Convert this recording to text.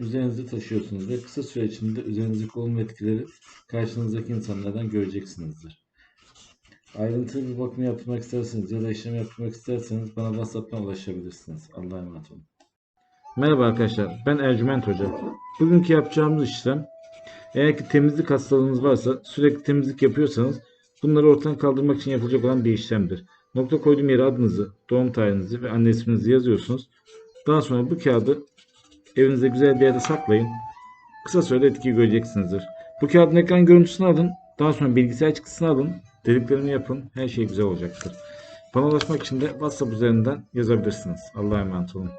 üzerinizde taşıyorsunuz ve kısa süre içinde üzerinizdeki olumlu etkileri karşınızdaki insanlardan göreceksinizdir. Ayrıntılı bir bakım yaptırmak isterseniz ya da işlem yaptırmak isterseniz bana WhatsApp'tan ulaşabilirsiniz. Allah'a emanet olun. Merhaba arkadaşlar, ben Ercüment Hoca. Bugünkü yapacağımız işlem, eğer ki temizlik hastalığınız varsa, sürekli temizlik yapıyorsanız, bunları ortadan kaldırmak için yapılacak olan bir işlemdir. Nokta koyduğum yere adınızı, doğum tarihinizi ve anne isminizi yazıyorsunuz. Daha sonra bu kağıdı evinizde güzel bir yerde saklayın. Kısa sürede etkiyi göreceksinizdir. Bu kağıdın ekran görüntüsünü alın. Daha sonra bilgisayar çıktısını alın. Dediklerimi yapın. Her şey güzel olacaktır. Bana ulaşmak için de WhatsApp üzerinden yazabilirsiniz. Allah'a emanet olun.